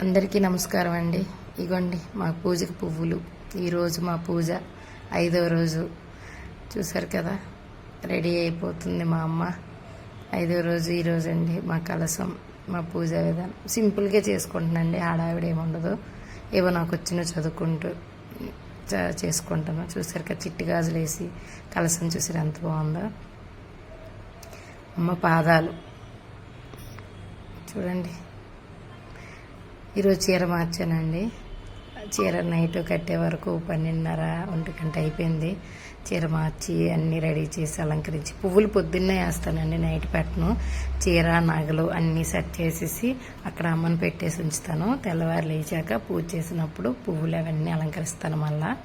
అందరికీ నమస్కారం అండి. ఇగోండి మా పూజకు పువ్వులు. ఈరోజు మా పూజ ఐదవ రోజు. చూసారు కదా? రెడీ అయిపోతుంది మా అమ్మ. ఐదవ రోజు ఈరోజు అండి మా కలసం మా పూజ విధానం. సింపుల్గా చేసుకుంటున్నాండి ఆడావిడ ఏముండదు ఏవో నాకు వచ్చిన చదువుకుంటూ చ- చేసుకుంటాను. చూసారు కదా? చిట్టి గాజులు వేసి కలసం చూసారు ఎంత బాగుందో. అమ్మ పాదాలు. చూడండి. ఈరోజు చీర మార్చానండి. చీర నైట్ కట్టే వరకు పన్నెండున్నర ఒంటి గంట అయిపోయింది. చీర మార్చి అన్నీ రెడీ చేసి అలంకరించి పువ్వులు పొద్దున్నే వేస్తానండి నైట్ పెట్టను. చీర నగలు అన్నీ సెట్ చేసేసి అక్కడ అమ్మని పెట్టేసి ఉంచుతాను. తెల్లవారు లేచాక పూజ చేసినప్పుడు పువ్వులు అవన్నీ అలంకరిస్తాను మళ్ళా.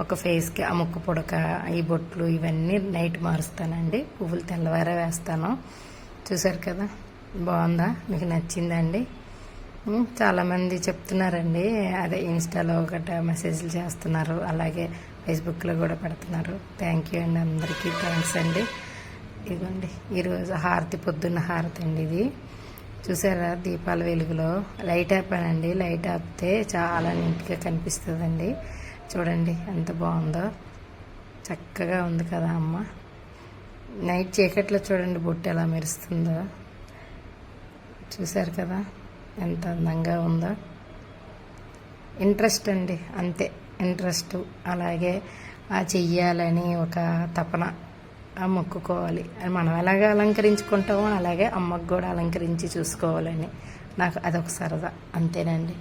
ఒక ఫేస్కి ఆ ముక్కు పొడక ఈ బొట్లు ఇవన్నీ నైట్ మారుస్తానండి. పువ్వులు తెల్లవారే వేస్తాను. చూసారు కదా? బాగుందా? మీకు నచ్చిందండి చాలామంది చెప్తున్నారండి. అదే ఇన్స్టాలో ఒకట మెసేజ్లు చేస్తున్నారు. అలాగే ఫేస్బుక్లో కూడా పెడుతున్నారు. థ్యాంక్ యూ అండి అందరికీ. థ్యాంక్స్ అండి. ఇదిగోండి ఈరోజు హారతి పొద్దున్న హారతి అండి ఇది. చూసారా దీపాల వెలుగులో? లైట్ ఆపానండి. లైట్ ఆపితే చాలా నీట్గా కనిపిస్తుందండి. చూడండి ఎంత బాగుందో. చక్కగా ఉంది కదా అమ్మ. నైట్ చీకట్లో చూడండి బొట్టు ఎలా మెరుస్తుందో. చూశారు కదా? ఎంత అందంగా ఉందో. ఇంట్రెస్ట్ అండి అంతే. ఇంట్రెస్ట్. అలాగే ఆ చెయ్యాలని ఒక తపన ఆ మొక్కుకోవాలి. మనం ఎలాగ అలంకరించుకుంటామో అలాగే అమ్మకు కూడా అలంకరించి చూసుకోవాలని. నాకు అదొక సరదా. అంతేనండి.